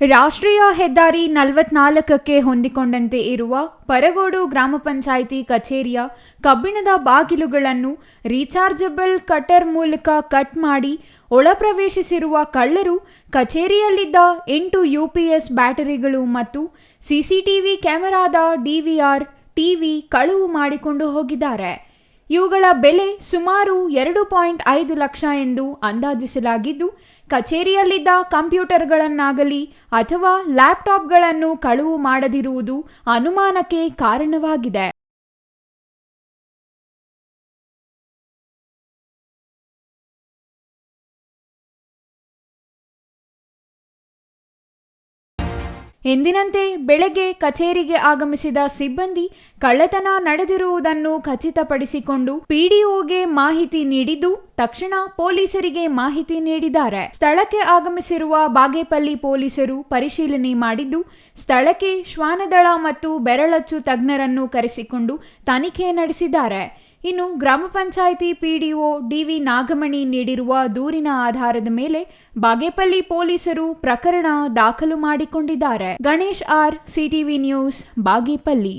ರಾಷ್ಟ್ರೀಯ ಹೆದ್ದಾರಿ ನಲವತ್ನಾಲ್ಕಕ್ಕೆ ಹೊಂದಿಕೊಂಡಂತೆ ಇರುವ ಪರಗೋಡು ಗ್ರಾಮ ಪಂಚಾಯಿತಿ ಕಚೇರಿಯ ಕಬ್ಬಿಣದ ಬಾಗಿಲುಗಳನ್ನು ರೀಚಾರ್ಜಬಲ್ ಕಟರ್ ಮೂಲಕ ಕಟ್ ಮಾಡಿ ಒಳಪ್ರವೇಶಿಸಿರುವ ಕಳ್ಳರು ಕಚೇರಿಯಲ್ಲಿದ್ದ ಎಂಟು ಯುಪಿಎಸ್ ಬ್ಯಾಟರಿಗಳು ಮತ್ತು ಸಿಸಿಟಿವಿ ಕ್ಯಾಮೆರಾದ ಡಿವಿಆರ್ ಟಿವಿ ಕಳುವು ಮಾಡಿಕೊಂಡು ಹೋಗಿದ್ದಾರೆ. ಇವುಗಳ ಬೆಲೆ ಸುಮಾರು ಎರಡು ಪಾಯಿಂಟ್ ಐದು ಲಕ್ಷ ಎಂದು ಅಂದಾಜಿಸಲಾಗಿದ್ದು, ಕಚೇರಿಯಲ್ಲಿದ್ದ ಕಂಪ್ಯೂಟರ್ಗಳನ್ನಾಗಲಿ ಅಥವಾ ಲ್ಯಾಪ್ಟಾಪ್ಗಳನ್ನು ಕಳುವು ಮಾಡದಿರುವುದು ಅನುಮಾನಕ್ಕೆ ಕಾರಣವಾಗಿದೆ. ಎಂದಿನಂತೆ ಬೆಳಗ್ಗೆ ಕಚೇರಿಗೆ ಆಗಮಿಸಿದ ಸಿಬ್ಬಂದಿ ಕಳ್ಳತನ ನಡೆದಿರುವುದನ್ನು ಖಚಿತಪಡಿಸಿಕೊಂಡು ಪಿಡಿಒಗೆ ಮಾಹಿತಿ ನೀಡಿದ್ದು ತಕ್ಷಣ ಪೊಲೀಸರಿಗೆ ಮಾಹಿತಿ ನೀಡಿದ್ದಾರೆ. ಸ್ಥಳಕ್ಕೆ ಆಗಮಿಸಿರುವ ಬಾಗೇಪಲ್ಲಿ ಪೊಲೀಸರು ಪರಿಶೀಲನೆ ಮಾಡಿದ್ದು, ಸ್ಥಳಕ್ಕೆ ಶ್ವಾನದಳ ಮತ್ತು ಬೆರಳಚ್ಚು ತಜ್ಞರನ್ನು ಕರೆಸಿಕೊಂಡು ತನಿಖೆ ನಡೆಸಿದ್ದಾರೆ. ಇನ್ನು ಗ್ರಾಮ ಪಂಚಾಯಿತಿ ಪಿಡಿಒ ಡಿವಿ ನಾಗಮಣಿ ನೀಡಿರುವ ದೂರಿನ ಆಧಾರದ ಮೇಲೆ ಬಾಗೇಪಲ್ಲಿ ಪೊಲೀಸರು ಪ್ರಕರಣ ದಾಖಲು ಮಾಡಿಕೊಂಡಿದ್ದಾರೆ. Ganesh R, CTV news, Bagepalli.